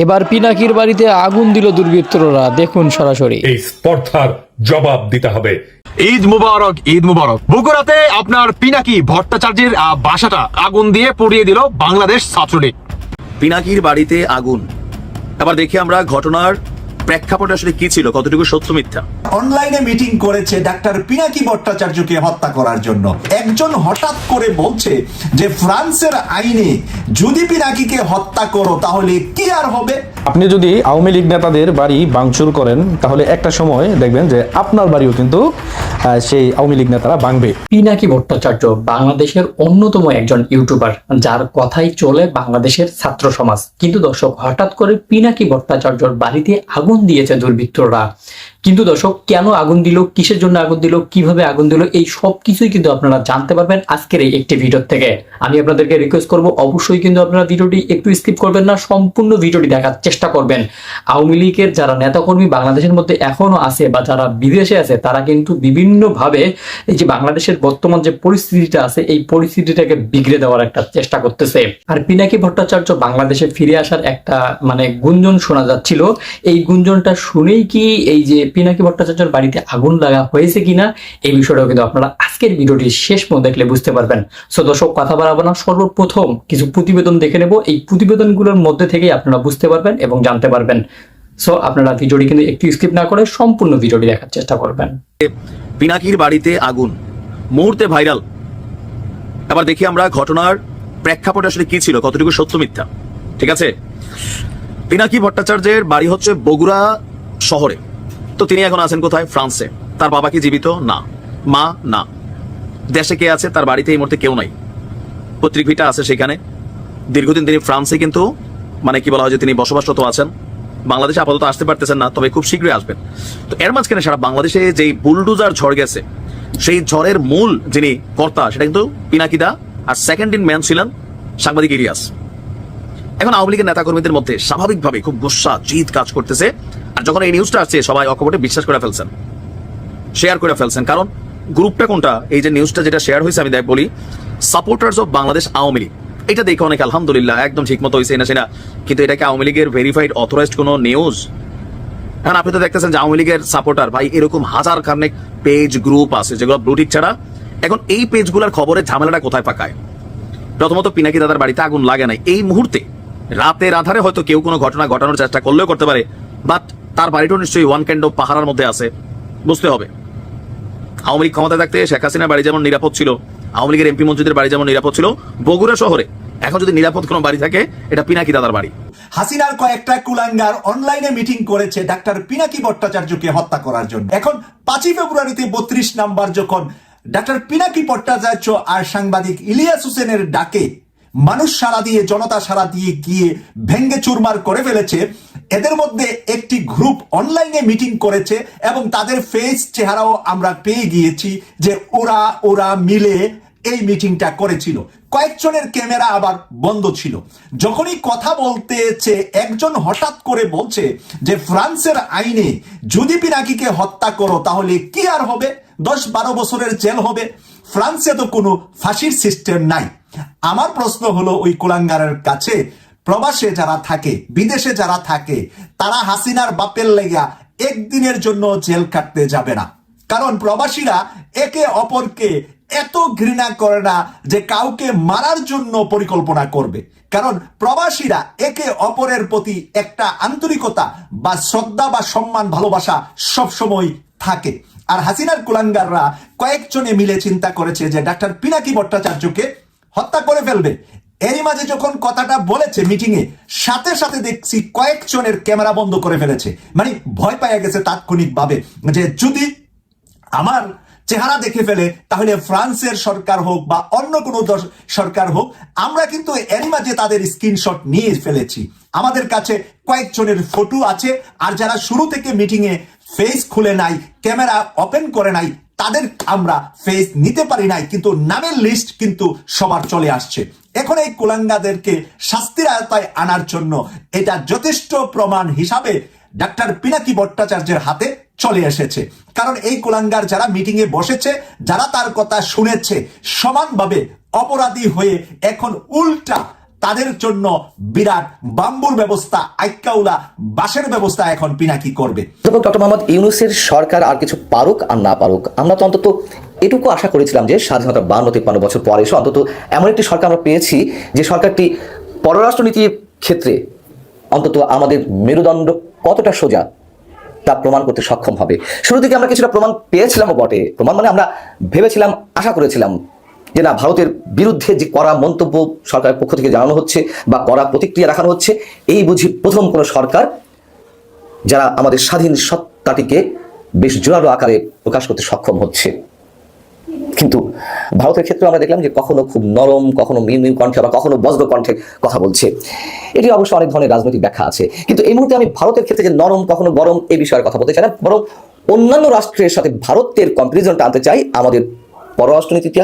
এবার পিনাকির বাড়িতে আগুন দিল দুর্বৃত্তরা। দেখুন সরাসরি। এই স্পর্ধার জবাব দিতে হবে। ঈদ মুবারক ঈদ মুবারক। বগুড়াতে আপনার পিনাকি ভট্টাচার্যের আহ, বাসাটা আগুন দিয়ে পুড়িয়ে দিল বাংলাদেশ ছাত্রলীগ। পিনাকির বাড়িতে আগুন। এবার দেখি আমরা ঘটনার প্রেক্ষাপট আসলে কি ছিল? কতটুকু সত্য মিথ্যা? অনলাইনে মিটিং করেছে ডাক্তার পিনাকি ভট্টাচার্যকে হত্যা করার জন্য। একজন হঠাৎ করে বলছে যে, ফ্রান্সের আইনে যদি পিনাকিকে হত্যা করো, তাহলে কি আর হবে? আপনি যদি আওয়ামী লীগ নেতাদের বাড়ি ভাঙচুর করেন, তাহলে একটা সময় দেখবেন যে আপনার বাড়িও কিন্তু সেই আওয়ামী লীগ নেতারা ভাঙবে। পিনাকি ভট্টাচার্য বাংলাদেশের অন্যতম একজন ইউটিউবার, যার কথাই চলে বাংলাদেশের ছাত্র সমাজ। কিন্তু দর্শক, হঠাৎ করে পিনাকি ভট্টাচার্যর বাড়িতে আগুন দিয়েছে দুর্বৃত্তরা। কিন্তু দর্শক, কেন আগুন দিল, কিসের জন্য আগুন দিল, কীভাবে আগুন দিল, এই সব কিছুই কিন্তু আপনারা জানতে পারবেন আজকের এই একটি ভিডিও থেকে। আমি আপনাদেরকে রিকোয়েস্ট করব, অবশ্যই কিন্তু আপনারা ভিডিওটি একটু স্কিপ করবেন না, সম্পূর্ণ ভিডিওটি দেখার চেষ্টা করবেন। আওয়ামী লীগের যারা নেতাকর্মী বাংলাদেশের মধ্যে এখনও আছে বা যারা বিদেশে আছে, তারা কিন্তু বিভিন্নভাবে এই যে বাংলাদেশের বর্তমান যে পরিস্থিতিটা আছে, এই পরিস্থিতিটাকে বিগড়ে দেওয়ার একটা চেষ্টা করতেছে। আর পিনাকি ভট্টাচার্য বাংলাদেশে ফিরে আসার একটা মানে গুঞ্জন শোনা যাচ্ছিল। এই গুঞ্জনটা শুনেই কি এই যে পিনাকি ভট্টাচার্যের বাড়িতে আগুন লাগা হয়েছে কিনা, এই বিষয়টাও কিন্তু আপনারা আজকের ভিডিওটি শেষ পর্যন্ত দেখলে বুঝতে পারবেন। সো দর্শক, কথা বাড়াবো না, সর্বপ্রথম কিছু প্রতিবেদন দেখে নেব। এই প্রতিবেদনগুলোর মধ্যে থেকেই আপনারা বুঝতে পারবেন এবং জানতে পারবেন। সো আপনারা ভিডিওটি কিন্তু একটু স্কিপ না করে সম্পূর্ণ ভিডিওটি দেখার চেষ্টা করবেন। পিনাকির বাড়িতে আগুন, মুহূর্তে ভাইরাল। এবার দেখি আমরা ঘটনার প্রেক্ষাপট আসলে কি ছিল, কতটুকু সত্য মিথ্যা। ঠিক আছে? পিনাকি ভট্টাচার্যের বাড়ি হচ্ছে বগুড়া শহরে। তো তিনি এখন আছেন কোথায়? ফ্রান্সে। তার বাবা কি জীবিত? না। মা? না। দেশে কে আছে? তার বাড়িতে এই মুহূর্তে কেউ নাই। পত্রিকভিটা আছে সেখানে। দীর্ঘদিন তিনি ফ্রান্সে কিন্তু মানে কি বলা হয় যে তিনি বসবাসরত আছেন। বাংলাদেশে আপাতত আসতে পারতেছেন না, তবে খুব শীঘ্রই আসবেন। তো এর মাঝখানে সারা বাংলাদেশে যেই বুলডুজার ঝড় গেছে, সেই ঝড়ের মূল যিনি কর্তা, সেটা কিন্তু পিনাকিদা আর সেকেন্ড ইন ম্যান ছিলেন সাংবাদিক ইলিয়াস। এখন আওয়ামী লীগের নেতাকর্মীদের মধ্যে স্বাভাবিকভাবে খুব গুসা জিত কাজ করতেছে। আর যখন এই নিউজটা আসছে, সবাই অকপটে বিশ্বাস করে ফেলছেন। শেয়ার করে ফেলছেন। কারণ গ্রুপটা কোনটা? এই যে নিউজটা যেটা শেয়ার হয়েছে, আমি দেখ বলি সাপোর্টার্স অফ বাংলাদেশ আওয়ামী লীগ। এটা দেখে অনেক আলহামদুলিল্লাহ একদম ঠিক মতো হয়েছে, না সেনা কিন্তু এটাকে আওয়ামী লীগের ভেরিফাইড অথরাইজড কোনো নিউজ এখন আপনি তো দেখতেছেন যে আওয়ামী লীগের সাপোর্টার ভাই, এরকম হাজার খানেক পেজ গ্রুপ আছে, যেগুলো ব্লুটিক ছাড়া। এখন এই পেজগুলোর খবরে ঝামেলাটা কোথায় পাকায়? প্রথমত পিনাকি দাদার বাড়িতে আগুন লাগে নাই। এই মুহূর্তে রাতের আধারে হয়তো কেউ কোনো ঘটনা ঘটানোর চেষ্টা করলেও করতে পারে বাট তার বাড়িটাও নিশ্চয়ই ওয়ান ক্যান্ড অফ পাহারার মধ্যে আছে, বুঝতে হবে। আওয়ামী লীগ ক্ষমতায় থাকতে শেখ হাসিনার বাড়ি যেমন নিরাপদ ছিল, আওয়ামী লীগের এমপি মন্ত্রীদের বাড়ি যেমন নিরাপদ ছিল, বগুড়া শহরে। এখন যদি নিরাপদ কোনো বাড়ি থাকে, এটা পিনাকি দাদার বাড়ি। হাসিনার কয়েকটা কুলাঙ্গার অনলাইনে মিটিং করেছে ডাক্তার পিনাকি ভট্টাচার্যকে হত্যা করার জন্য। এখন পাঁচই ফেব্রুয়ারিতে বত্রিশ নাম্বার যখন ডাক্তার পিনাকি ভট্টাচার্য আর সাংবাদিক ইলিয়াস হোসেনের ডাকে মানুষ সারা দিয়ে, জনতা সারা দিয়ে গিয়ে ভেঙ্গে চুরমার করে ফেলেছে এদের মধ্যে একটি গ্রুপ অনলাইনে মিটিং করেছে এবং তাদের ফেস চেহারাও আমরা পেয়ে গিয়েছি যে ওরা ওরা মিলে এই মিটিংটা করেছিল। কয়েকজনের ক্যামেরা আবার বন্ধ ছিল। যখনই কথা বলতেছে, একজন হঠাৎ করে বলছে যে, ফ্রান্সের আইনে যদি পিনাকিকে হত্যা করো, তাহলে কি আর হবে? দশ বারো বছরের জেল হবে। ফ্রান্সে তো কোনো ফাঁসির সিস্টেম নাই। আমার প্রশ্ন হলো, ওই কুলাঙ্গারের কাছে প্রবাসে যারা থাকে, বিদেশে যারা থাকে, তারা হাসিনার বাপের লেগা একদিনের জন্য জেল কাটতে যাবে না। কারণ প্রবাসীরা একে অপরকে এত ঘৃণা করে না যে কাউকে মারার জন্য পরিকল্পনা করবে। কারণ প্রবাসীরা একে অপরের প্রতি একটা আন্তরিকতা বা শ্রদ্ধা বা সম্মান, ভালোবাসা সবসময় থাকে। আর হাসিনার কুলাঙ্গাররা কয়েকজনে মিলে চিন্তা করেছে যে ডাক্তার পিনাকি ভট্টাচার্যকে হত্যা করে ফেলবে। এরই মাঝে যখন কথাটা বলেছে মিটিং এ, সাথে সাথে দেখছি কয়েকজনের ক্যামেরা বন্ধ করে ফেলেছে। মানে ভয় পাইয়া গেছে তাৎক্ষণিকভাবে যে যদি আমার চেহারা দেখে ফেলে, তাহলে ফ্রান্সের সরকার হোক বা অন্য কোনো সরকার হোক, আমরা কিন্তু এরই মাঝে তাদের স্ক্রিনশট নিয়ে ফেলেছি। আমাদের কাছে কয়েকজনের ফটো আছে, আর যারা শুরু থেকে মিটিং এ ফেস খুলে নাই, ক্যামেরা ওপেন করে নাই, তাদের আমরা ফেস নিতে পারি নাই, কিন্তু নামের লিস্ট কিন্তু সবার চলে আসছে। এখন এই কুলাঙ্গাদেরকে শাস্তির আয়তায় আনার জন্য এটা যথেষ্ট প্রমাণ হিসাবে ডাক্তার পিনাকি ভট্টাচার্যের হাতে চলে এসেছে। কারণ এই কুলাঙ্গার যারা মিটিং এ বসেছে, যারা তার কথা শুনেছে, সমানভাবে অপরাধী হয়ে এখন উল্টা তাদের জন্য বিরাট বাম্বুর ব্যবস্থা, আইকাউলা বাসের ব্যবস্থা এখন পিনাকি করবে। ডক্টর মোহাম্মদ ইউনুসের সরকার আর কিছু পারুক আর না পারুক, আমরা তো অন্তত এটুকু আশা করেছিলাম যে স্বাধীনতা বান্ন, তিপ্পান্ন বছর পরে এসে, অন্তত এমন একটি সরকার আমরা পেয়েছি যে সরকারটি পররাষ্ট্রনীতির ক্ষেত্রে অন্তত আমাদের মেরুদণ্ড কতটা সোজা তা প্রমাণ করতে সক্ষম হবে। শুরু থেকে আমরা কিছুটা প্রমাণ পেয়েছিলামও বটে। প্রমাণ মানে আমরা ভেবেছিলাম, আশা করেছিলাম যে না, ভারতের বিরুদ্ধে যে কড়া মন্তব্য সরকারের পক্ষ থেকে জানানো হচ্ছে বা কড়া প্রতিক্রিয়া দেখানো হচ্ছে, এই বুঝি প্রথম কোনো সরকার যারা আমাদের স্বাধীন সত্তাটিকে বেশ জোরালো আকারে প্রকাশ করতে সক্ষম হচ্ছে। কিন্তু ভারতের ক্ষেত্রে আমরা দেখলাম যে কখনো খুব নরম, কখনো মিউ মিউ কণ্ঠে বা কখনো বজ্র কণ্ঠে কথা বলছে। এটি অবশ্য অনেক ধরনের রাজনৈতিক ব্যাখ্যা আছে। কিন্তু এই মুহূর্তে আমি ভারতের ক্ষেত্রে যে নরম, কখনো গরম এই বিষয়ে কথা বলতে চাই না, বরং অন্যান্য রাষ্ট্রের সাথে ভারতের কম্পারিজনটা আনতে চাই আমাদের পররাষ্ট্রনীতিটা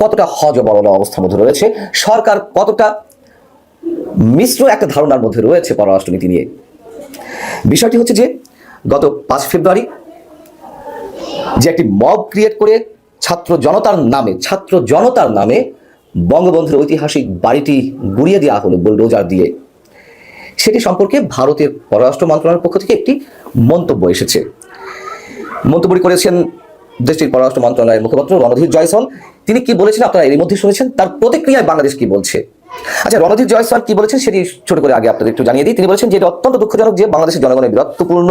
কতটা হজ হজবরল অবস্থার মধ্যে রয়েছে? সরকার কতটা মিশ্র একটা ধারণার মধ্যে রয়েছে পররাষ্ট্রনীতি নিয়ে? বিষয়টি হচ্ছে যে, গত পাঁচ ফেব্রুয়ারি যে একটি মব ক্রিয়েট করে ছাত্র জনতার নামে, ছাত্র জনতার নামে বঙ্গবন্ধুর ঐতিহাসিক বাড়িটি গুড়িয়ে দেওয়া হলো বুলডোজার দিয়ে। সেটি সম্পর্কে ভারতের পররাষ্ট্র মন্ত্রণালয়ের পক্ষ থেকে একটি মন্তব্য এসেছে। মন্তব্যটি করেছেন দেশটির পররাষ্ট্র মন্ত্রণালয়ের মুখপাত্র রণধীর জয়সওয়াল, তিনি কি বলেছেন আপনারা এর মধ্যে শুনেছেন। তার প্রতিক্রিয়ায় বাংলাদেশ কি বলছে? আচ্ছা রণধীর জয়সওয়াল কি বলেছেন সেটি ছোট করে আগে আপনাদের একটু জানিয়ে দিই। তিনি বলেছেন যে, এটা অত্যন্ত দুঃখজনক যে বাংলাদেশের জনগণের বীরত্বপূর্ণ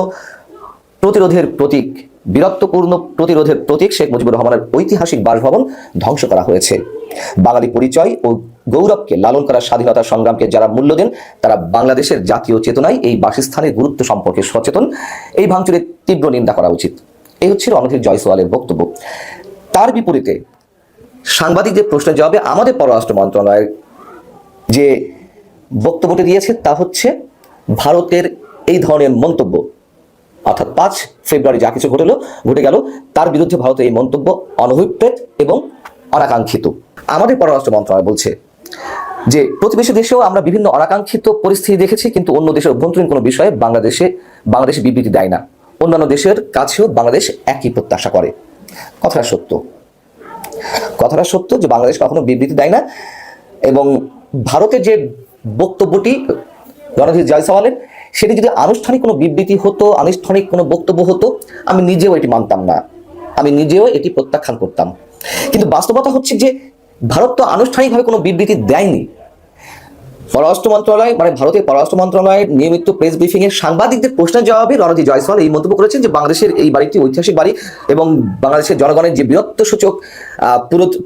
প্রতিরোধের প্রতীক, বীরত্বপূর্ণ প্রতিরোধের প্রতীক শেখ মুজিবুর রহমানের ঐতিহাসিক বাসভবন ধ্বংস করা হয়েছে। বাঙালি পরিচয় ও গৌরবকে লালন করার স্বাধীনতা সংগ্রামকে যারা মূল্য দেন, তারা বাংলাদেশের জাতীয় চেতনায় এই বাসস্থানের গুরুত্ব সম্পর্কে সচেতন। এই ভাঙচুরের তীব্র নিন্দা করা উচিত। এই হচ্ছে রণধীর জয়সওয়ালের বক্তব্য। তার বিপরীতে সাংবাদিকদের প্রশ্নের জবাবে আমাদের পররাষ্ট্র মন্ত্রণালয়ের যে বক্তব্যটি দিয়েছে তা হচ্ছে, ভারতের এই ধরনের মন্তব্য, অর্থাৎ পাঁচ ফেব্রুয়ারি যা কিছু ঘটলো, ঘটে গেল, তার বিরুদ্ধে ভারতের এই মন্তব্য অনভিপ্রেত এবং অনাকাঙ্ক্ষিত। আমাদের পররাষ্ট্র মন্ত্রণালয় বলছে যে, প্রতিবেশী দেশেও আমরা বিভিন্ন অনাকাঙ্ক্ষিত পরিস্থিতি দেখেছি, কিন্তু অন্য দেশের অভ্যন্তরীণ কোনো বিষয়ে বাংলাদেশে বাংলাদেশ বিবৃতি দেয় না। অন্যান্য দেশের কাছেও বাংলাদেশ একই প্রত্যাশা করে। কথাটা সত্য। কথাটা সত্য যে বাংলাদেশ কখনো বিবৃতি দেয় না এবং ভারতের যে বক্তব্যটি, রণধীর জয়সওয়ালের, সেটি যদি আনুষ্ঠানিক কোনো বিবৃতি হতো, আনুষ্ঠানিক কোনো বক্তব্য হতো, আমি নিজেও এটি মানতাম না। আমি নিজেও এটি প্রত্যাখ্যান করতাম। কিন্তু বাস্তবতা হচ্ছে যে ভারত তো আনুষ্ঠানিকভাবে কোনো বিবৃতি দেয়নি। পররাষ্ট্র মন্ত্রণালয় মানে ভারতের পররাষ্ট্র মন্ত্রণালয়ের নিয়মিত প্রেস ব্রিফিং এ সাংবাদিকদের প্রশ্নের জবাবে রণজি জয়সওয়াল এই মন্তব্য করেছেন যে বাংলাদেশের এই বাড়িটি ঐতিহাসিক বাড়ি এবং বাংলাদেশের জনগণের যে বীরত্ব সূচক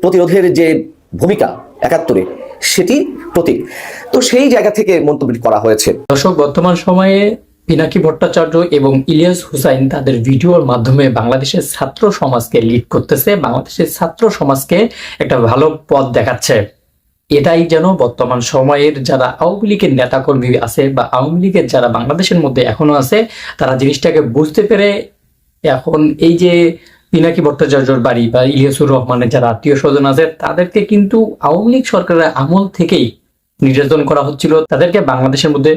প্রতিরোধের যে ভূমিকা একাত্তরে সেটি প্রতীক। তো সেই জায়গা থেকে মন্তব্যটি করা হয়েছে। দর্শক, বর্তমান সময়ে পিনাকি ভট্টাচার্য এবং ইলিয়াস হুসাইন তাদের ভিডিওর মাধ্যমে বাংলাদেশের ছাত্র সমাজকে লিড করতেছে। বাংলাদেশের ছাত্র সমাজকে একটা ভালো পথ দেখাচ্ছে। এটাই যেন বর্তমান সময়ের যারা আওয়ামী লীগের নেতাকর্মী আছে বা আওয়ামী লীগের যারা বাংলাদেশের মধ্যে এখনও আছে, তারা জিনিসটাকে বুঝতে পেরে এখন এই যে পিনাকি ভট্টাচার্যর বাড়ি বা ইলিয়াসুর রহমানের যারা আত্মীয় স্বজন আছে, তাদেরকে কিন্তু আওয়ামী লীগ সরকারের আমল থেকেই নির্যাতন করা হচ্ছিল। তাদেরকে বাংলাদেশের মধ্যে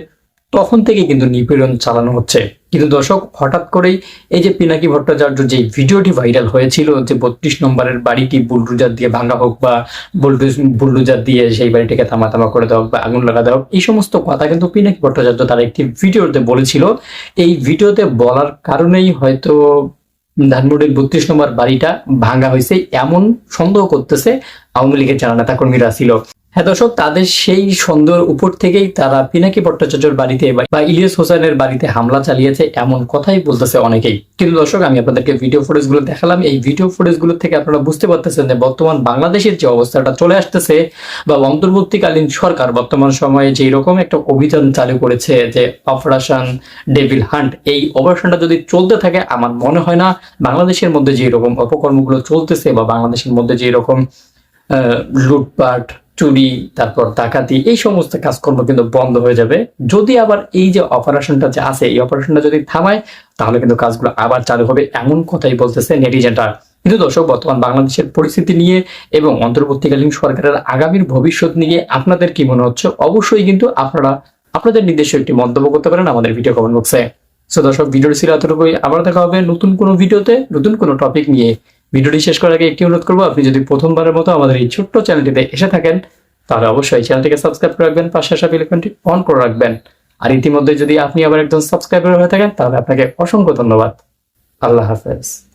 তখন থেকেই কিন্তু নিপীড়ন চালানো হচ্ছে। কিন্তু দর্শক, হঠাৎ করেই এই যে পিনাকি ভট্টাচার্য যে ভিডিওটি ভাইরাল হয়েছিল যে বত্রিশ নম্বরের বাড়িটি বুলডুজার দিয়ে ভাঙা হোক বা বুলডুজ বুলডুজার দিয়ে সেই বাড়িটিকে থামা থামা করে দেওয়া বা আগুন লাগা দেওয়া এই সমস্ত কথা কিন্তু পিনাকি ভট্টাচার্য তার একটি ভিডিওতে বলেছিল। এই ভিডিওতে বলার কারণেই হয়তো ধানমন্ডির বত্রিশ নম্বর বাড়িটা ভাঙা হয়েছে, এমন সন্দেহ করতেছে আওয়ামী লীগের যারা নেতাকর্মীরা ছিল। হ্যাঁ দর্শক, তাদের সেই সন্দেহের উপর থেকেই তারা পিনাকি ভট্টাচার্যর বাড়িতে বা ইলিয়াস হোসেনের বাড়িতে হামলা চালিয়েছে এমন কথাই বলতেছে অনেকেই। কিন্তু দর্শক, আমি আপনাদেরকে ভিডিও ফুটেজগুলো দেখালাম। এই ভিডিও ফুটেজগুলো থেকে আপনারা বুঝতে পারতেছেন যে বর্তমান বাংলাদেশের যে অবস্থাটা চলে আসতেছে বা অন্তর্বর্তীকালীন সরকার বর্তমান সময়ে যে রকম একটা অভিযান চালু করেছে যে অপারেশন ডেভিল হান্ট, এই অপারেশনটা যদি চলতে থাকে, আমার মনে হয় না বাংলাদেশের মধ্যে যে রকম অপকর্মগুলো চলতেছে বা বাংলাদেশের মধ্যে যে রকম লুটপাট, চুরি, তারপর ডাকাতি, এই সমস্ত কাজকর্ম কিন্তু বন্ধ হয়ে যাবে। যদি আবার এই যে অপারেশনটা যে আছে, এই অপারেশনটা যদি থামায়, তাহলে কিন্তু কাজগুলো আবার চালু হবে এমন কথাই বলতেছে নেটিজেনটা কিন্তু দর্শক, বর্তমান বাংলাদেশের পরিস্থিতি নিয়ে এবং অন্তর্বর্তীকালীন সরকারের আগামীর ভবিষ্যৎ নিয়ে আপনাদের কি মনে হচ্ছে? অবশ্যই কিন্তু আপনারা আপনাদের নিজস্ব একটি মন্তব্য করতে পারেন আমাদের ভিডিও কমেন্ট বক্সে সো দর্শক, ভিডিওটি ছিল এতটুকুই। আবার দেখা হবে নতুন কোনো ভিডিওতে নতুন কোনো টপিক নিয়ে। ভিডিওটি শেষ করার আগে একটি অনুরোধ করব, আপনি যদি প্রথমবারের মতো আমাদের এই ছোট্ট চ্যানেলটিতে এসে থাকেন, তাহলে অবশ্যই চ্যানেলটিকে সাবস্ক্রাইব করে রাখবেন, পাশে আসা বেলাইকনটি অন করে রাখবেন। আর ইতিমধ্যে যদি আপনি আবার একজন সাবস্ক্রাইবার হয়ে থাকেন, তাহলে আপনাকে অসংখ্য ধন্যবাদ। আল্লাহ হাফেজ।